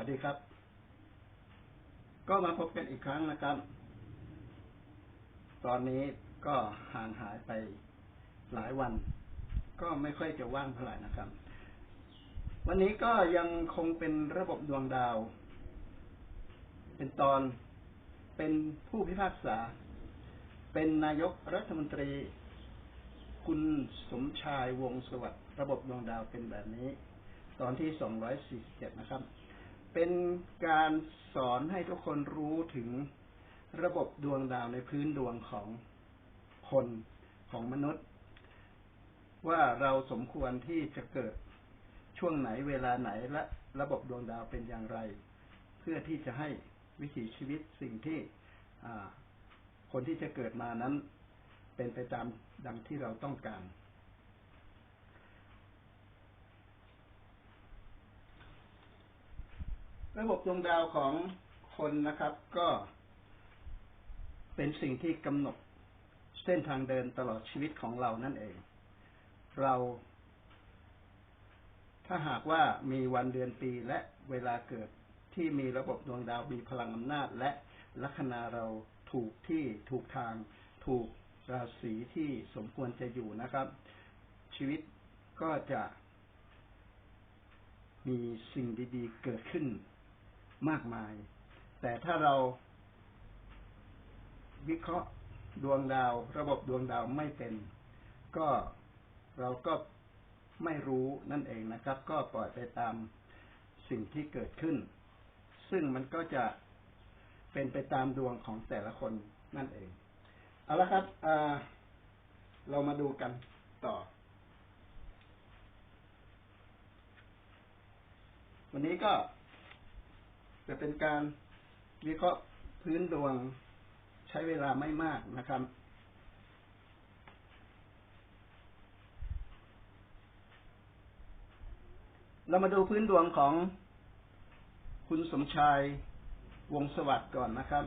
วัสดีครับ ก็มาพบกันอีกครั้งนะครับ ตอนนี้ก็ห่างหายไปหลายวัน ก็ไม่ค่อยจะว่างเท่าไหร่นะครับ วันนี้ก็ยังคงเป็นระบบดวงดาว เป็นตอนเป็นผู้พิพากษา เป็นนายกรัฐมนตรี คุณสมชายวงสวัสดิ์ระบบดวงดาวเป็นแบบนี้ตอนที่สองร้อยสี่สิบเจ็ดนะครับ เป็นการสอนให้ทุกคนรู้ถึงระบบดวงดาวในพื้นดวงของคนของมนุษย์ ว่าเราสมควรที่จะเกิดช่วงไหนเวลาไหนและระบบดวงดาวเป็นอย่างไร เพื่อที่จะให้วิถีชีวิตสิ่งที่คนที่จะเกิดมานั้น เป็นไปตามดังที่เราต้องการ ระบบดวงดาวของคนนะครับ ก็เป็นสิ่งที่กำหนดเส้นทางเดินตลอดชีวิตของเรานั่นเอง เรา ถ้าหากว่ามีวันเดือนปีและเวลาเกิดที่มีระบบดวงดาวมีพลังอำนาจ และลัคนาเราถูกที่ถูกทาง ถูกราศีที่สมควรจะอยู่นะครับ ชีวิตก็จะมีสิ่งดี ๆ เกิดขึ้น มากมาย แต่ถ้าเราวิเคราะห์ดวงดาว ระบบดวงดาวไม่เป็น ก็เราก็ไม่รู้นั่นเองนะครับ ก็ปล่อยไปตามสิ่งที่เกิดขึ้น ซึ่งมันก็จะเป็นไปตามดวงของแต่ละคนนั่นเอง เอาละครับเรามาดูกันต่อ วันนี้ก็ จะเป็นการวิเคราะห์พื้นดวงใช้เวลาไม่มากนะครับ เรามาดูพื้นดวงของคุณสมชายวงสวัสดิ์ก่อนนะครับ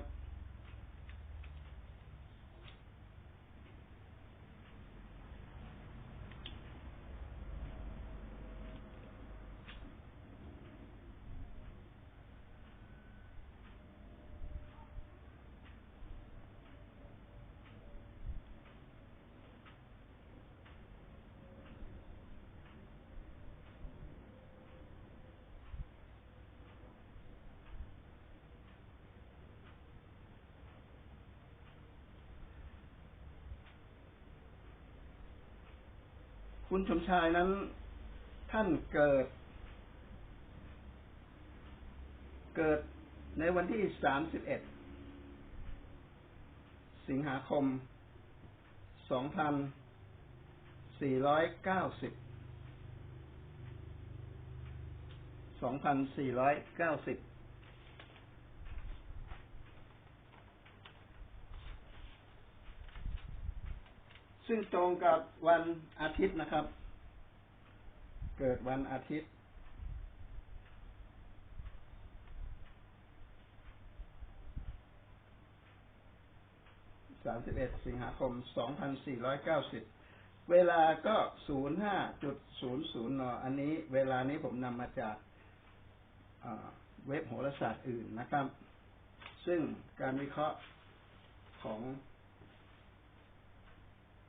คุณสมชายนั้น ท่านเกิด เกิดในวันที่สามสิบเอ็ดสิงหาคมสองพันสี่ร้อยเก้าสิบสองพันสี่ร้อยเก้าสิบ ซึ่งตรงกับวันอาทิตย์นะครับ เกิดวันอาทิตย์ สามสิบเอ็ดสิงหาคม สองพันสี่ร้อยเก้าสิบ เวลาก็ศูนย์ห้าจุดศูนย์ศูนย์น อันนี้เวลานี้ผมนำมาจากเว็บโหราศาสตร์อื่นนะครับ ซึ่งการวิเคราะห์ของ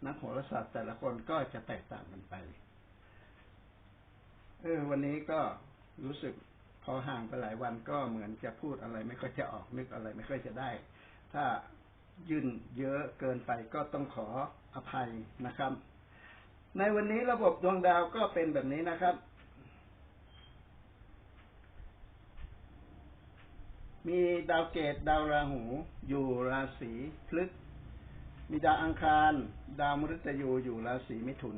นักโหราศาสตร์แต่ละคนก็จะแตกต่างกันไป เออ วันนี้ก็รู้สึกพอห่างไปหลายวันก็เหมือนจะพูดอะไรไม่ค่อยจะออกนึกอะไรไม่ค่อยจะได้ ถ้ายื่นเยอะเกินไปก็ต้องขออภัยนะครับ ในวันนี้ระบบดวงดาวก็เป็นแบบนี้นะครับ มีดาวเกตดาวราหู อยู่ราศีพฤกษ มีดาวอังคาร ดาวมฤตยูอยู่ราศีมิถุน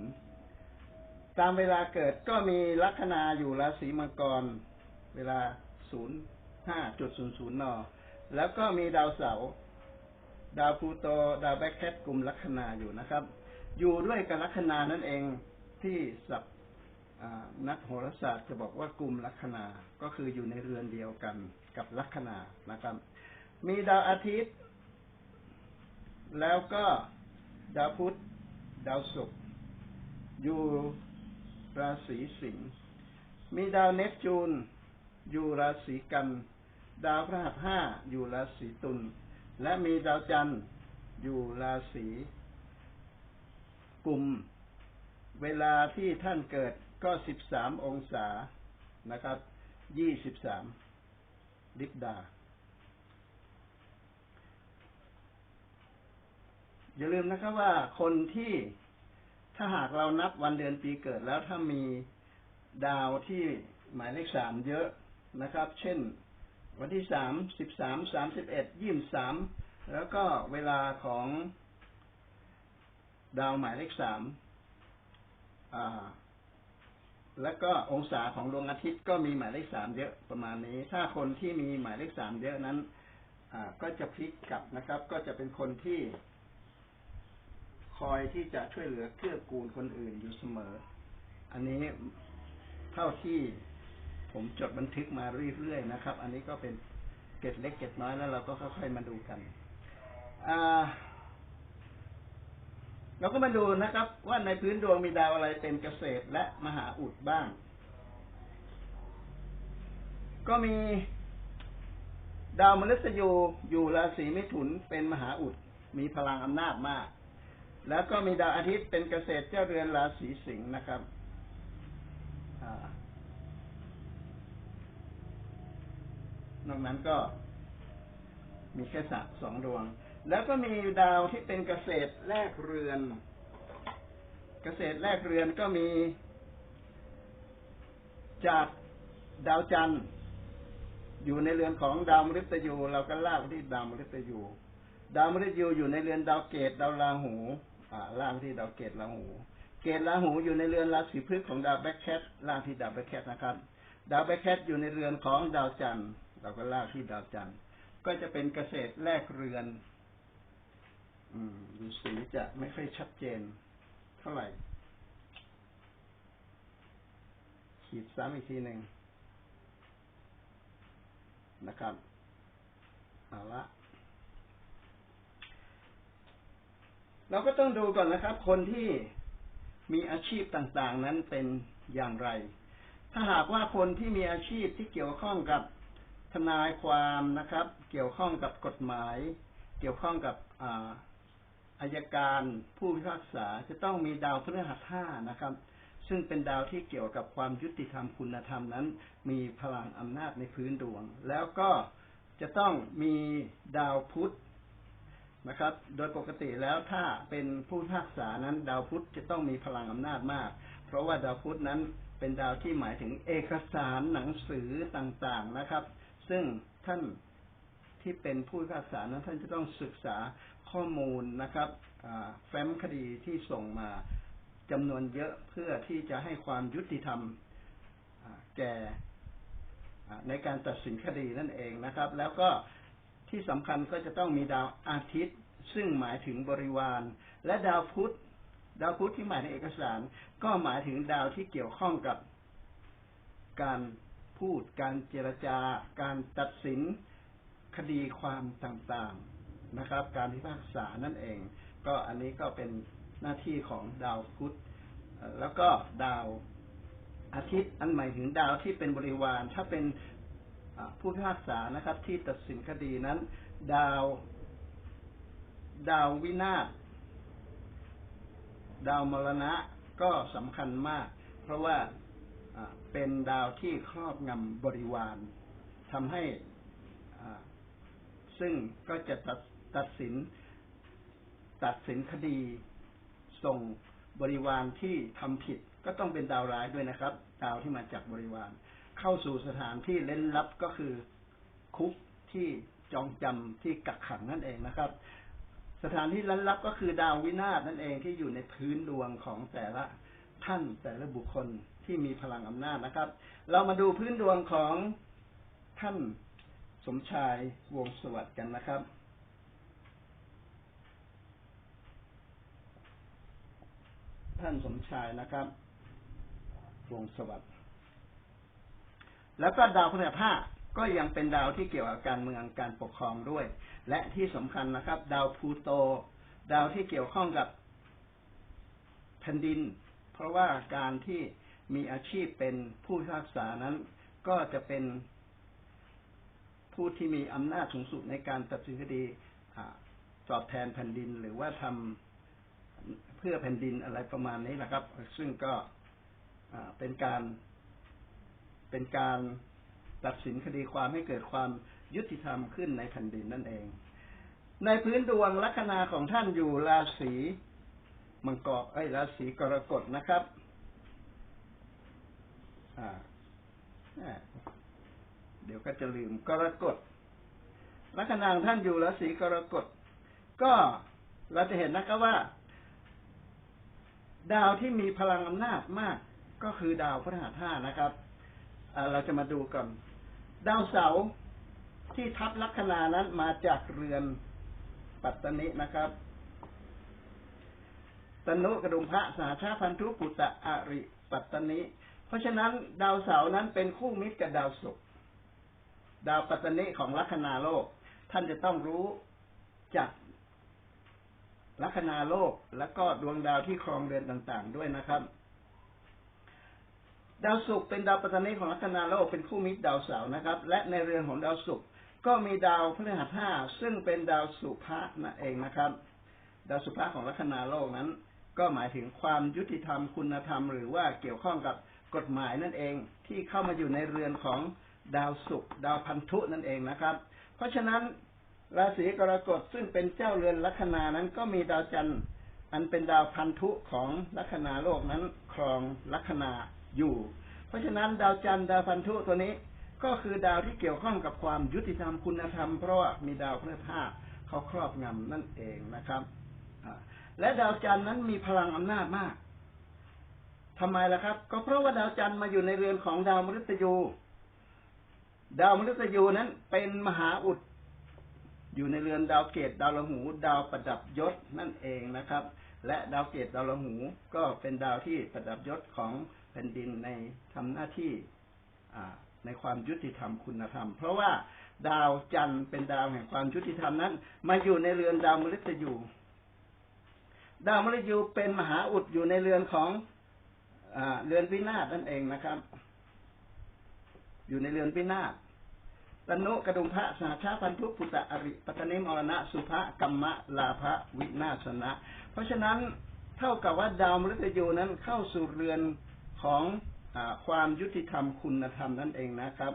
ตามเวลาเกิดก็มีลัคนาอยู่ราศีมังกร เวลาศูนย์ห้าจุดศูนย์ศูนย์นอแล้วก็มีดาวเสาร์ดาวพูโต ดาวแบ็คแคทกลุ่มลัคนาอยู่นะครับ อยู่ด้วยกับลัคนานั่นเองที่สับนักโหราศาสตร์จะบอกว่ากลุ่มลัคนา ก็คืออยู่ในเรือนเดียวกันกับลัคนานะครับ มีดาวอาทิตย์ แล้วก็ดาวพุธดาวศุกร์อยู่ราศีสิงห์มีดาวเนปจูน อยู่ราศีกัน ดาวพฤหัสห้าอยู่ราศีตุลและมีดาวจันทร์อยู่ราศีกุม เวลาที่ท่านเกิดก็สิบสามองศานะครับยี่สิบสามลิบดา อย่าลืมนะครับว่าคนที่ถ้าหากเรานับวันเดือนปีเกิดแล้วถ้ามีดาวที่หมายเลขสามเยอะนะครับ เช่น วันที่สามสิบสามสามสิบเอ็ดยี่สิบสามแล้วก็เวลาของดาวหมายเลขสามแล้วก็องศาของดวงอาทิตย์ก็มีหมายเลขสามเยอะประมาณนี้ ถ้าคนที่มีหมายเลขสามเยอะนั้นก็จะพลิกกลับนะครับ ก็จะเป็นคนที่ คอยที่จะช่วยเหลือเกื้อกูลคนอื่นอยู่เสมอ อันนี้เท่าที่ผมจดบันทึกมาเรื่อยๆนะครับ อันนี้ก็เป็นเกตเล็กเกตน้อยแล้วเราก็ค่อยๆมาดูกันเราก็มาดูนะครับ ว่าในพื้นดวงมีดาวอะไรเป็นเกษตรและมหาอุดบ้าง ก็มีดาวมฤตยูอยู่ราศีมิถุนเป็นมหาอุดมีพลังอำนาจมาก แล้วก็มีดาวอาทิตย์เป็นเกษตรเจ้าเรือนราศีสิงห์นะครับนอกนั้นก็มีแค่สัสองดวง แล้วก็มีดาวที่เป็นเกษตรแรกเรือน เกษตรแรกเรือนก็มี จากดาวจันทร์ อยู่ในเรือนของดาวมฤตยู เราก็ลากที่ดาวมฤตยู ดาวมฤตยูอยู่ในเรือนดาวเกตดาวราหู อ่าล่างที่ดาวเกตราหู เกตราหูอยู่ในเรือนราศีพฤกษ์ของดาวแบ็คแคทล่างที่ดาวแบ็คแคทนะครับ ดาวแบ็คแคทอยู่ในเรือนของดาวจันทร์เราก็ลากที่ดาวจันทร์ก็จะเป็นเกษตรแรกเรือน อืมดูสีจะไม่ค่อยชัดเจน เท่าไหร่ ขีดซ้ำอีกทีหนึ่งนะครับเอาละ เราก็ต้องดูก่อนนะครับ คนที่มีอาชีพต่างๆ นั้นเป็นอย่างไร ถ้าหากว่าคนที่มีอาชีพที่เกี่ยวข้องกับทนายความนะครับ เกี่ยวข้องกับกฎหมาย เกี่ยวข้องกับอายการผู้พิพากษาจะต้องมีดาวพฤหัสห้านะครับ ซึ่งเป็นดาวที่เกี่ยวกับความยุติธรรมคุณธรรมนั้น มีพลังอำนาจในพื้นดวง แล้วก็จะต้องมีดาวพุธ นะครับ โดยปกติแล้วถ้าเป็นผู้พิพากษานั้น ดาวพุธจะต้องมีพลังอำนาจมาก เพราะว่าดาวพุธนั้นเป็นดาวที่หมายถึงเอกสารหนังสือต่างๆนะครับ ซึ่งท่านที่เป็นผู้พิพากษานั้นท่านจะต้องศึกษาข้อมูลนะครับแฟ้มคดีที่ส่งมาจำนวนเยอะเพื่อที่จะให้ความยุติธรรมแก่ในการตัดสินคดีนั่นเองนะครับ แล้วก็ ที่สำคัญก็จะต้องมีดาวอาทิตย์ ซึ่งหมายถึงบริวาร และดาวพุธดาวพุธที่หมายถึงเอกสาร ก็หมายถึงดาวที่เกี่ยวข้องกับการพูด การเจรจา การตัดสินคดีความต่างๆนะครับ การพิพากษานั่นเอง ก็อันนี้ก็เป็นหน้าที่ของดาวพุธแล้วก็ดาวอาทิตย์อันหมายถึงดาวที่เป็นบริวาร ถ้าเป็น ผู้พิพากษานะครับ ที่ตัดสินคดีนั้น ดาว ดาววินาศดาวมรณะก็สำคัญมาก เพราะว่าเป็นดาวที่ครอบงำบริวารทำให้ซึ่งก็จะตัดตัดสิน ตัดสินคดี ส่งบริวารที่ทำผิด ก็ต้องเป็นดาวร้ายด้วยนะครับ ดาวที่มาจากบริวาร เข้าสู่สถานที่เล่นลับก็คือคุกที่จองจำที่กักขังนั่นเองนะครับ สถานที่ลันลับก็คือดาววินาศนั่นเองที่อยู่ในพื้นดวงของแต่ละท่านแต่ละบุคคลที่มีพลังอำนาจนะครับ เรามาดูพื้นดวงของท่านสมชายวงสวัสดิ์กันนะครับ ท่านสมชายนะครับ วงสวัสดิ์ แล้วก็ดาวพฤหัสก็ยังเป็นดาวที่เกี่ยวกับการเมืองการปกครองด้วย และที่สำคัญนะครับ ดาวพูโต ดาวที่เกี่ยวข้องกับแผ่นดิน เพราะว่าการที่มีอาชีพเป็นผู้พิพากษานั้น ก็จะเป็นผู้ที่มีอำนาจสูงสุดในการตัดสินคดีตอบแทนแผ่นดินหรือว่าทำเพื่อแผ่นดินอะไรประมาณนี้นะครับ ซึ่งก็เป็นการ เป็นการตัดสินคดีความให้เกิดความยุติธรรมขึ้นในแผ่นดินนั่นเอง ในพื้นดวงลัคนาของท่านอยู่ราศีมังกรไอ้ราศีกรกฎนะครับเดี๋ยวก็จะลืมกรกฎลัคนาท่านอยู่ราศีกรกฎก็เราจะเห็นนะครับว่า ดาวที่มีพลังอำนาจมากก็คือดาวพฤหัสห้านะครับ เราจะมาดูก่อน ดาวเสาร์ที่ทับลัคนานั้นมาจากเรือนปัตตนินะครับ ตนุกระดุมพระสาชาพันธุปุตตะอริปัตตนิ เพราะฉะนั้นดาวเสาร์นั้นเป็นคู่มิตรกับดาวศุกร์ดาวปัตตนิของลัคนาโลก ท่านจะต้องรู้จากลัคนาโลก และก็ดวงดาวที่ครองเรือนต่างๆด้วยนะครับ ดาวศุกร์เป็นดาวปัตนิของลัคนาโลกเป็นคู่มิตรดาวเสาร์นะครับ และในเรือนของดาวศุกร์ก็มีดาวพฤหัสห้าซึ่งเป็นดาวสุภะนั่นเองนะครับ ดาวสุภะของลัคนาโลกนั้น ก็หมายถึงความยุติธรรมคุณธรรม หรือว่าเกี่ยวข้องกับกฎหมายนั่นเองที่เข้ามาอยู่ในเรือนของดาวศุกร์ดาวพันธุนั่นเองนะครับ เพราะฉะนั้นราศีกรกฎซึ่งเป็นเจ้าเรือนลัคนานั้นก็มีดาวจันทร์อันเป็นดาวพันธุของลัคนาโลกนั้นครองลัคนา อยู่ เพราะฉะนั้นดาวจันทร์ดาวพันธุตัวนี้ ก็คือดาวที่เกี่ยวข้องกับความยุติธรรมคุณธรรม เพราะว่ามีดาวพฤหัสเขาครอบงำนั่นเองนะครับและดาวจันทร์นั้นมีพลังอำนาจมากทำไมล่ะครับ ก็เพราะว่าดาวจันทร์มาอยู่ในเรือนของดาวมฤตยู ดาวมฤตยูนั้นเป็นมหาอุดอยู่ในเรือนดาวเกตดาวละหู ดาวประดับยศนั่นเองนะครับ และดาวเกตดาวละหู ก็เป็นดาวที่ประดับยศของ แผ่นดินในทำหน้าที่ในความยุติธรรมคุณธรรม เพราะว่าดาวจันทร์เป็นดาวแห่งความยุติธรรมนั้น มาอยู่ในเรือนดาวมฤตยูดาวมฤตยูเป็นมหาอุดอยู่ในเรือนของอเรือนวินาศนั่นเองนะครับ อยู่ในเรือนวินาศตนุกระดุมพระสาชาพันธุปุตตะอริปัตนิมรณะสุภะกัมมะลาภะวินาศนะ เพราะฉะนั้นเท่ากับว่าดาวมฤตยูนั้นเข้าสู่เรือน ของอความยุติธรรมคุณธรรมนั่นเองนะครับ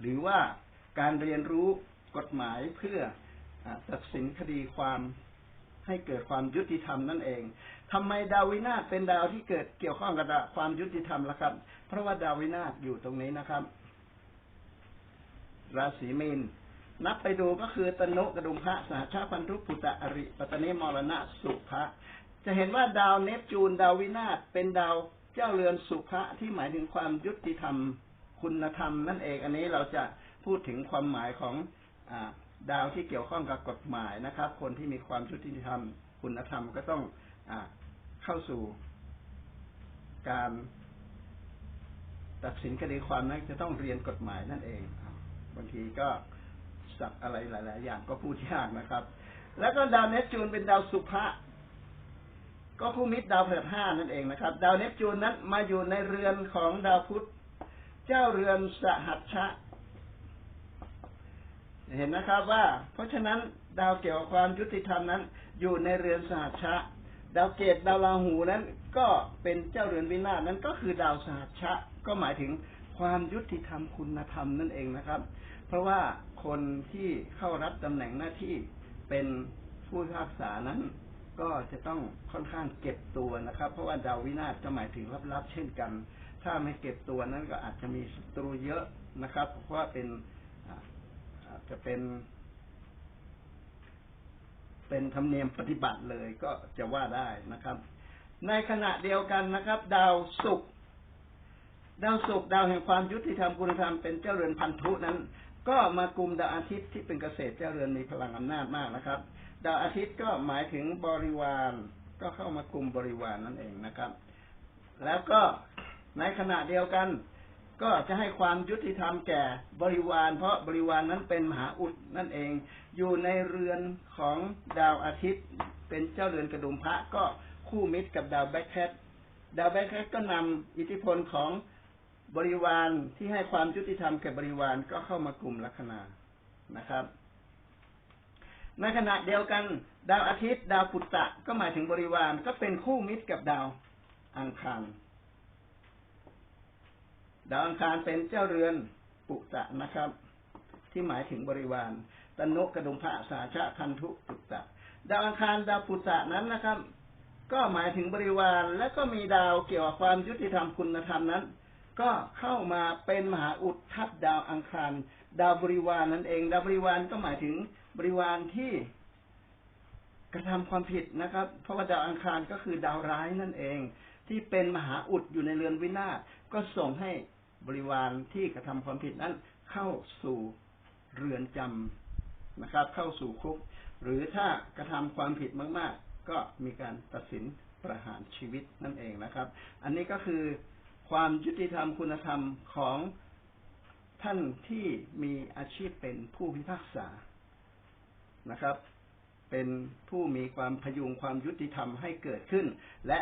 หรือว่าการเรียนรู้กฎหมายเพื่ออตัดสินคดีความให้เกิดความยุติธรรมนั่นเองทำไมดาวินาศเป็นดาวที่เกิดเกี่ยวข้องกับความยุติธรรมล่ะครับ เพราะว่าดาวินาศอยู่ตรงนี้นะครับ ราศีมีน นับไปดูก็คือตนุกระดุมพระสหชาพันธุปุตตะอริปัตนิมรณะสุภะจะเห็นว่าดาวเนปจูนดาววินาศเป็นดาวเจ้าเรือนสุภะที่หมายถึงความยุติธรรม คุณธรรมนั่นเอง อันนี้เราจะพูดถึงความหมายของอดาวที่เกี่ยวข้องกับกฎหมายนะครับ คนที่มีความยุติธรรม คุณธรรมก็ต้องอเข้าสู่การตัดสินคดีความนั้นจะต้องเรียนกฎหมายนั่นเอง บางทีก็ สัตว์อะไรหลาย ๆ อย่างก็พูดยากนะครับ แล้วก็ดาวเนปจูนเป็นดาวสุภะก็คู่มิตรดาวเผือกห้านั่นเองนะครับ ดาวเนปจูนนั้นมาอยู่ในเรือนของดาวพุธเจ้าเรือนสหัชชะ เห็นนะครับว่า เพราะฉะนั้นดาวเกี่ยวกับความยุติธรรมนั้น อยู่ในเรือนสหัชชะ ดาวเกตดาวราหูนั้น ก็เป็นเจ้าเรือนวินาศนั้นก็คือดาวสหัชชะ ก็หมายถึงความยุติธรรมคุณธรรมนั่นเองนะครับ เพราะว่า คนที่เข้ารับตำแหน่งหน้าที่เป็นผู้พิพากษานั้น ก็จะต้องค่อนข้างเก็บตัวนะครับ เพราะว่าดาววินาศจะหมายถึงลับๆเช่นกัน ถ้าไม่เก็บตัวนั้นก็อาจจะมีศัตรูเยอะนะครับ เพราะว่าเป็นอาจจะเป็น เป็นธรรมเนียมปฏิบัติเลยก็จะว่าได้นะครับ ในขณะเดียวกันนะครับ ดาวศุกร์ดาวศุกร์ดาวแห่งความยุติธรรมคุณธรรมเป็นเจ้าเรือนพันธุนั้น ก็มากลุ่มดาวอาทิตย์ที่เป็นเกษตรเจ้าเรือนมีพลังอำนาจมากนะครับ ดาวอาทิตย์ก็หมายถึงบริวาร ก็เข้ามากลุ่มบริวารนนั่นเองนะครับ แล้วก็ในขณะเดียวกัน ก็จะให้ความยุติธรรมแก่บริวาร เพราะบริวารนนั้นเป็นมหาอุดนั่นเอง อยู่ในเรือนของดาวอาทิตย์ เป็นเจ้าเรือนกระดุมพระก็คู่มิตรกับดาวแบ็คแคทดาวแบคทก็นำอิทธิพลของ บริวารที่ให้ความยุติธรรมแก่บริวารก็เข้ามากลุ่มลัคนานะครับ ในขณะเดียวกัน ดาวอาทิตย์ ดาวปุตตะ ก็หมายถึงบริวารก็เป็นคู่มิตรกับดาวอังคารดาวอังคารเป็นเจ้าเรือนปุตตะนะครับ ที่หมายถึงบริวารตนุกระดุมพระสาชะคันทุปุตตะ ดาวอังคารดาวปุตตะนั้นนะครับ ก็หมายถึงบริวารและก็มีดาวเกี่ยวกับความยุติธรรมคุณธรรมนั้น ก็เข้ามาเป็นมหาอุดทับดาวอังคาร ดาวบริวารนั่นเอง ดาวบริวารก็หมายถึงบริวารที่กระทำความผิดนะครับ เพราะว่าดาวอังคารก็คือดาวร้ายนั่นเอง ที่เป็นมหาอุดอยู่ในเรือนวินาศก็ส่งให้บริวารที่กระทำความผิดนั้น เข้าสู่เรือนจำนะครับ เข้าสู่คุก หรือถ้ากระทำความผิดมาก ๆ ก็มีการตัดสินประหารชีวิตนั่นเองนะครับ อันนี้ก็คือ ความยุติธรรมคุณธรรมของท่านที่มีอาชีพเป็นผู้พิพากษานะครับ เป็นผู้มีความพยุงความยุติธรรมให้เกิดขึ้น และ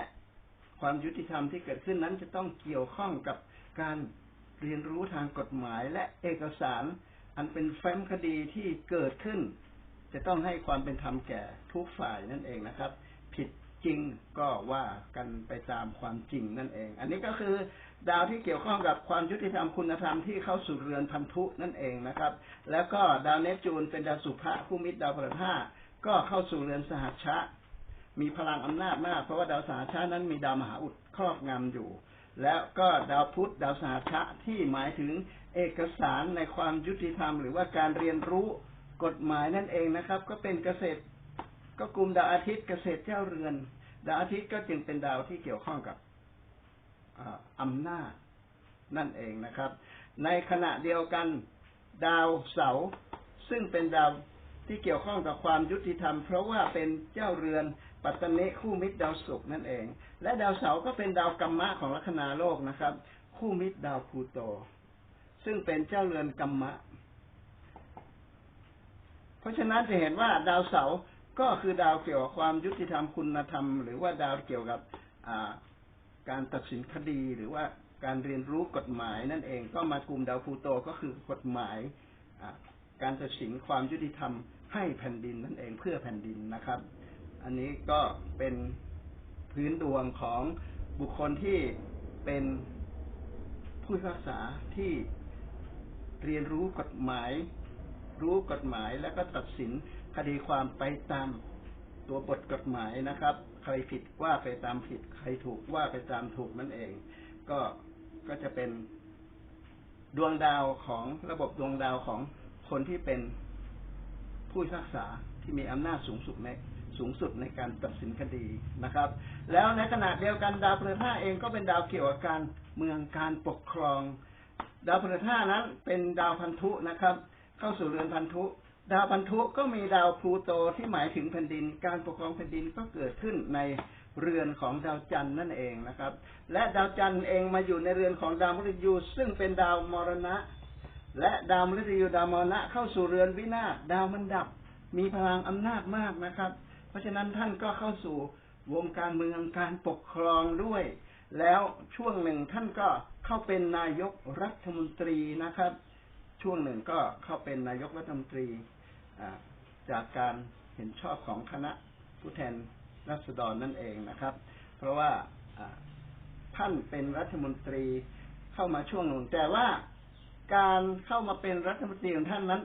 ความยุติธรรมที่เกิดขึ้นนั้นจะต้องเกี่ยวข้องกับการเรียนรู้ทางกฎหมายและเอกสาร อันเป็นแฟ้มคดีที่เกิดขึ้น จะต้องให้ความเป็นธรรมแก่ทุกฝ่ายนั่นเองนะครับ ผิด จริงก็ว่ากันไปตามความจริงนั่นเอง อันนี้ก็คือดาวที่เกี่ยวข้องกับความยุติธรรมคุณธรรมที่เข้าสู่เรือนพันธุนั่นเองนะครับ แล้วก็ดาวเนปจูนเป็นดาวสุภะผู้มิตรดาวพฤหัสก็เข้าสู่เรือนสหัชชะ มีพลังอำนาจมาก เพราะว่าดาวสหัชชะนั้นมีดาวมหาอุดครอบงำอยู่ แล้วก็ดาวพุธดาวสหัชชะที่หมายถึงเอกสารในความยุติธรรม หรือว่าการเรียนรู้กฎหมายนั่นเองนะครับ ก็เป็นเกษตร ก็กลุ่มดาวอาทิตย์เกษตรเจ้าเรือน ดาวอาทิตย์ก็จึงเป็นดาวที่เกี่ยวข้องกับอำนาจนั่นเองนะครับ ในขณะเดียวกันดาวเสาร์ซึ่งเป็นดาวที่เกี่ยวข้องกับความยุติธรรม เพราะว่าเป็นเจ้าเรือนปัตตเนคู่มิตรดาวศุกร์นั่นเอง และดาวเสาร์ก็เป็นดาวกรรมะของลัคนาโลกนะครับ คู่มิตรดาวพูโต ซึ่งเป็นเจ้าเรือนกรรมะ เพราะฉะนั้นจะเห็นว่าดาวเสาร์ ก็คือดาวเกี่ยวกับความยุติธรรมคุณธรรม หรือว่าดาวเกี่ยวกับการตัดสินคดีหรือว่าการเรียนรู้กฎหมายนั่นเองก็มากลุ่มดาวพูโตก็คือกฎหมายการตัดสินความยุติธรรมให้แผ่นดินนั่นเองเพื่อแผ่นดินนะครับ อันนี้ก็เป็นพื้นดวงของบุคคลที่เป็นผู้พิพากษาที่เรียนรู้กฎหมาย รู้กฎหมายแล้วก็ตัดสิน คดีความไปตามตัวบทกฎหมายนะครับ ใครผิดว่าไปตามผิด ใครถูกว่าไปตามถูกนั่นเอง ก็ก็จะเป็นดวงดาวของระบบดวงดาวของคนที่เป็นผู้พิพากษาที่มีอำนาจสูงสุดในสูงสุดในการตัดสินคดีนะครับ แล้วในขณะเดียวกันดาวพฤหัสเองก็เป็นดาวเกี่ยวกับการเมืองการปกครอง ดาวพฤหัสนั้นเป็นดาวพันธุนะครับ เข้าสู่เรือนพันธุ ดาวพันธุก็มีดาวพลูโตที่หมายถึงแผ่นดิน การปกครองแผ่นดินก็เกิดขึ้นในเรือนของดาวจันทร์นั่นเองนะครับ และดาวจันทร์เองมาอยู่ในเรือนของดาวมฤตยูซึ่งเป็นดาวมรณะ และดาวมฤตยูดาวมรณะเข้าสู่เรือนวินาศดาวมันดับ มีพลังอำนาจมากนะครับ เพราะฉะนั้นท่านก็เข้าสู่วงการเมืองการปกครองด้วย แล้วช่วงหนึ่งท่านก็เข้าเป็นนายกรัฐมนตรีนะครับ ช่วงหนึ่งก็เข้าเป็นนายกรัฐมนตรีจากการเห็นชอบของคณะผู้แทนรัษฎรนั่นเองนะครับ เพราะว่าท่านเป็นรัฐมนตรีเข้ามาช่วงหนึ่งแต่ว่าการเข้ามาเป็นรัฐมนตรีของท่านนั้น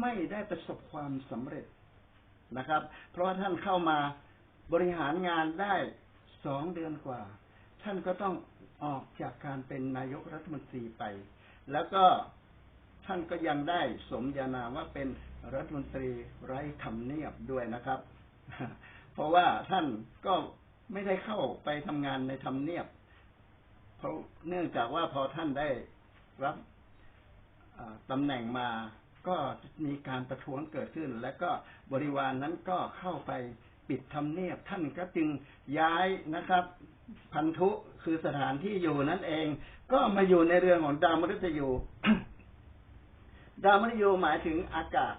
ไม่ได้ประสบความสำเร็จนะครับ เพราะว่าท่านเข้ามาบริหารงานได้สองเดือนกว่า ท่านก็ต้องออกจากการเป็นนายกรัฐมนตรีไป แล้วก็ ท่านก็ยังได้สมญานาว่าเป็นรัฐมนตรีไร้ทำเนียบด้วยนะครับ เพราะว่าท่านก็ไม่ได้เข้าไปทำงานในทำเนียบ เพราะเนื่องจากว่าพอท่านได้รับตำแหน่งมาก็มีการประท้วงเกิดขึ้น และก็บริวารนนั้นก็เข้าไปปิดทำเนียบ ท่านก็จึงย้ายนะครับ พันธุคือสถานที่อยู่นั่นเอง ก็มาอยู่ในเรือนของดาวมฤตยู ดาวมฤตยูหมายถึงอากาศ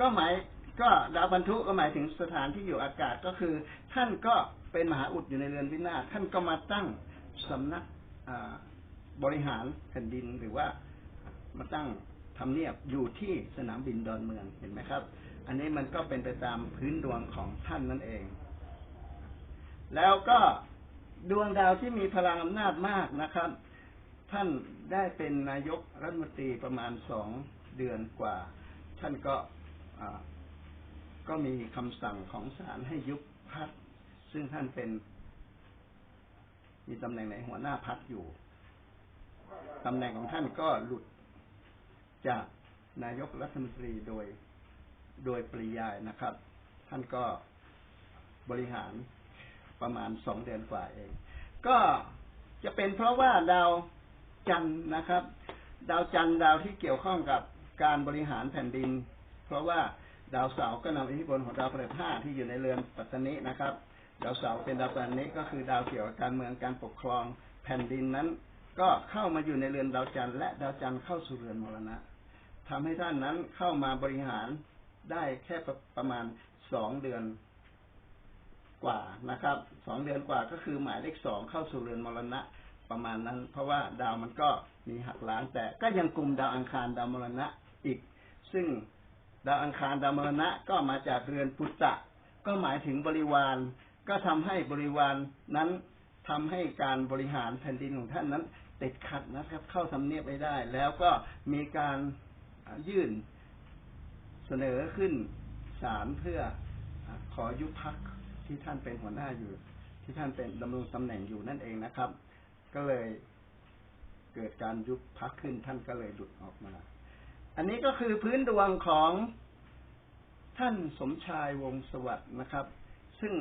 ก็หมายก็ดาวบรรทุก็หมายถึงสถานที่อยู่อากาศก็คือ ท่านก็เป็นมหาอุดอยู่ในเรือนวินาศท่านก็มาตั้งสำนักบริหารแผ่นดินหรือว่ามาตั้งทำเนียบอยู่ที่สนามบินดอนเมืองเห็นไหมครับ อันนี้มันก็เป็นไปตามพื้นดวงของท่านนั่นเอง แล้วก็ดวงดาวที่มีพลังอำนาจมากนะครับ ท่านได้เป็นนายกรัฐมนตรีประมาณสองเดือนกว่า ท่านก็ก็มีคำสั่งของศาลให้ยุบพักซึ่งท่านเป็น มีตำแหน่งในหัวหน้าพักอยู่ตำแหน่งของท่านก็หลุดจากนายกรัฐมนตรีโดยโดยปริยายนะครับ ท่านก็บริหารประมาณสองเดือนกว่าเอง ก็จะเป็นเพราะว่าดาว จันทร์นะครับ ดาวจันทร์ดาวที่เกี่ยวข้องกับการบริหารแผ่นดิน เพราะว่าดาวเสาร์ก็นำอิทธิพลของดาวพฤหัสที่อยู่ในเรือนปัตตานีนะครับ ดาวเสาร์เป็นดาวปัตตานีก็คือดาวเกี่ยวกับการเมืองการปกครองแผ่นดินนั้น ก็เข้ามาอยู่ในเรือนดาวจันทร์และดาวจันทร์เข้าสู่เรือนมรณะทำให้ท่านนั้นเข้ามาบริหารได้แค่ประมาณสองเดือนกว่านะครับสองเดือนกว่าก็คือหมายเลขสองเข้าสู่เรือนมรณะ ประมาณนั้น เพราะว่าดาวมันก็มีหักล้างแต่ก็ยังกลุ่มดาวอังคารดาวมรณะอีก ซึ่งดาวอังคารดาวมรณะก็มาจากเรือนปุตตะ ก็หมายถึงบริวาร ก็ทำให้บริวารนนั้นทำให้การบริหารแผ่นดินของท่านนั้นติดขัดนะครับ เข้าทำเนียบไม่ได้ แล้วก็มีการยื่นเสนอขึ้นศาลเพื่อขอยุบพักที่ท่านเป็นหัวหน้าอยู่ ที่ท่านเป็นดำรงตำแหน่งอยู่นั่นเองนะครับ ก็เลยเกิดการยุบพักขึ้นท่านก็เลยหลุดออกมา อันนี้ก็คือพื้นดวงของท่านสมชายวงสวัสด์นะครับ ซึ่ง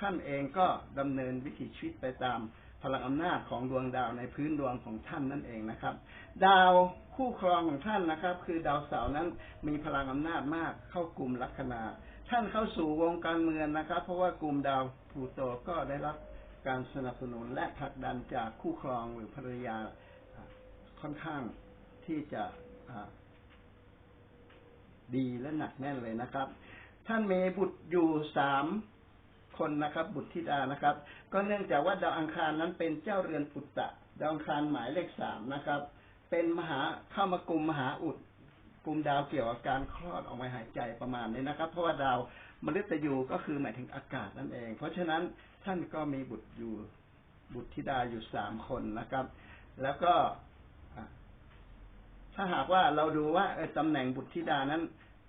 ท่านเองก็ดำเนินวิถีชีวิตไปตามพลังอำนาจของดวงดาวในพื้นดวงของท่านนั่นเองนะครับ ดาวคู่ครองของท่านนะครับ คือดาวเสาร์นั้นมีพลังอำนาจมากเข้ากลุ่มลัคนา ท่านเข้าสู่วงการเมืองนะครับ เพราะว่ากลุ่มดาวพลูโตก็ได้รับ การสนับสนุนและผลักดันจากคู่ครองหรือภรรยาค่อนข้างที่จะดีและหนักแน่นเลยนะครับ ท่านเมบุตรอยู่สามคนนะครับ บุตรธิดานะครับ ก็เนื่องจากว่าดาวอังคารนั้นเป็นเจ้าเรือนปุตตะดาวอังคารหมายเลขสามนะครับ เป็นมหาเข้ามากลุ่มมหาอุดกลุ่มดาวเกี่ยวกับการคลอดออกมาหายใจประมาณนี้นะครับ เพราะว่าดาวมฤตยูก็คือหมายถึงอากาศนั่นเอง เพราะฉะนั้น ท่านก็มีบุตรอยู่บุตรธิดาอยู่สามคนนะครับ แล้วก็ถ้าหากว่าเราดูว่าตำแหน่งบุตรธิดานั้น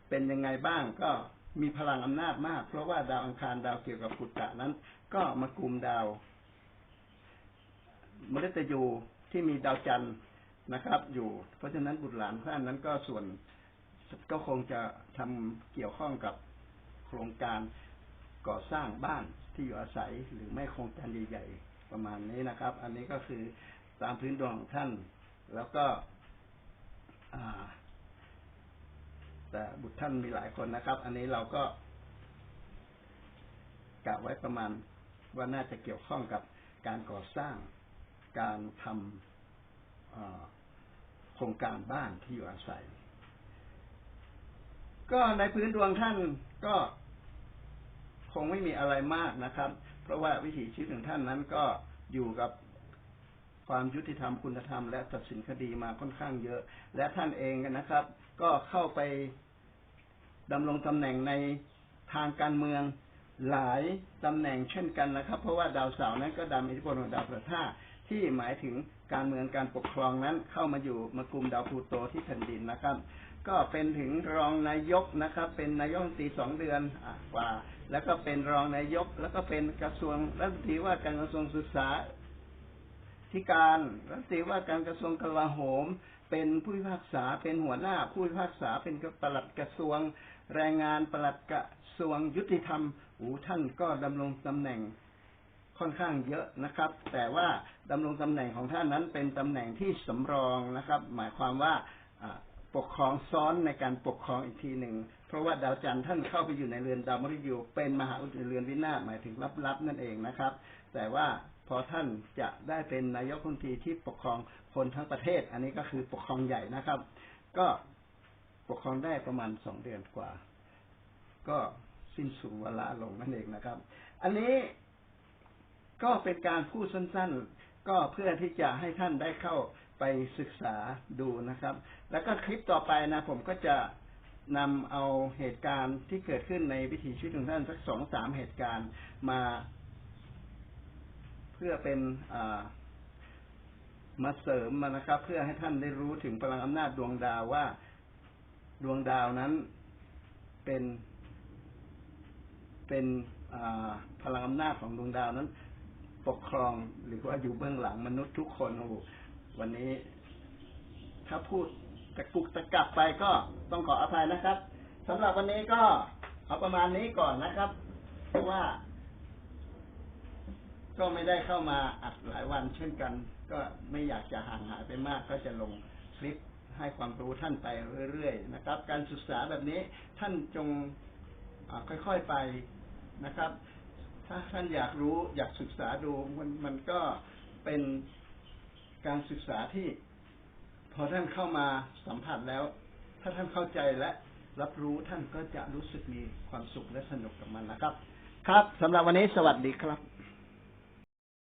เป็นยังไงบ้างก็มีพลังอำนาจมาก เพราะว่าดาวอังคารดาวเกี่ยวกับปุตตะนั้น ก็มากลุ่มดาวมฤตยูที่มีดาวจันทร์นะครับ อยู่ เพราะฉะนั้นบุตรหลานท่านนั้นก็ส่วนก็คงจะทำเกี่ยวข้องกับโครงการก่อสร้างบ้าน ที่อยู่อาศัยหรือไม่โครงการใหญ่ ๆ ประมาณนี้นะครับ อันนี้ก็คือตามพื้นดวงของท่าน แล้วก็แต่บุตรท่านมีหลายคนนะครับ อันนี้เราก็กะไว้ประมาณว่าน่าจะเกี่ยวข้องกับการก่อสร้างการทำโครงการบ้านที่อยู่อาศัย ก็ในพื้นดวงท่านก็ คงไม่มีอะไรมากนะครับ เพราะว่าวิถีชีวิตของท่านนั้นก็อยู่กับความยุติธรรมคุณธรรมและตัดสินคดีมาค่อนข้างเยอะ และท่านเองนะครับ ก็เข้าไปดำรงตำแหน่งในทางการเมืองหลายตำแหน่งเช่นกันนะครับ เพราะว่าดาวเสาร์นั้นก็ดำอิทธิพลของดาวพฤหัสที่หมายถึงการเมืองการปกครองนั้นเข้ามาอยู่มากลุ่มดาวพูโตที่แผ่นดินนะครับ ก็เป็นถึงรองนายกนะครับ เป็นนายกตีสองเดือนกว่า แล้วก็เป็นรองนายก แล้วก็เป็นกระทรวงรัฐมนตรีว่าการกระทรวงศึกษาธิการรัฐมนตรีว่าการกระทรวงกลาโหม เป็นผู้พิพากษาเป็นหัวหน้าผู้พิพากษาเป็นปลัดกระทรวง แรงงานปลัดกระทรวงยุติธรรมอูท่านก็ดำรงตำแหน่งค่อนข้างเยอะนะครับ แต่ว่าดำรงตำแหน่งของท่านนั้นเป็นตำแหน่งที่สำรองนะครับ หมายความว่าปกครองซ้อนในการปกครองอีกทีหนึ่ง เพราะว่าดาวจันทร์ท่านเข้าไปอยู่ในเรือนดาวมฤตยูเป็นมหาอุดเรือนวินาศหมายถึงลับๆนั่นเองนะครับ แต่ว่าพอท่านจะได้เป็นนายกรัฐมนตรีที่ปกครองคนทั้งประเทศ อันนี้ก็คือปกครองใหญ่นะครับ ก็ปกครองได้ประมาณสองเดือนกว่า ก็สิ้นสุดเวลาลงนั่นเองนะครับ อันนี้ก็เป็นการพูดสั้นๆ ก็เพื่อที่จะให้ท่านได้เข้าไปศึกษาดูนะครับ แล้วก็คลิปต่อไปนะ ผมก็จะ นำเอาเหตุการณ์ที่เกิดขึ้นในวิถีชีวิตของท่านสักสองสามเหตุการณ์มา เพื่อเป็นมาเสริมมานะครับ เพื่อให้ท่านได้รู้ถึงพลังอำนาจดวงดาวว่าดวงดาวนั้นเป็นเป็นพลังอำนาจของดวงดาวนั้น ปกครองหรือว่าอยู่เบื้องหลังมนุษย์ทุกคนโอ้วันนี้ถ้าพูด ตะกุกตะกักไปก็ต้องขออภัยนะครับสำหรับวันนี้ก็เอาประมาณนี้ก่อนนะครับ เพราะว่า ก็ไม่ได้เข้ามาอัดหลายวันเช่นกัน ก็ไม่อยากจะห่างหายไปมาก ก็จะลงคลิปให้ความรู้ท่านไปเรื่อยๆนะครับ การศึกษาแบบนี้ท่านจงค่อยๆไปนะครับ ถ้าท่านอยากรู้อยากศึกษาดูมันมันก็เป็นการศึกษาที่ พอท่านเข้ามาสัมผัสแล้ว ถ้าท่านเข้าใจและรับรู้ท่านก็จะรู้สึกมีความสุขและสนุกกับมันนะครับ ครับสำหรับวันนี้สวัสดีครับ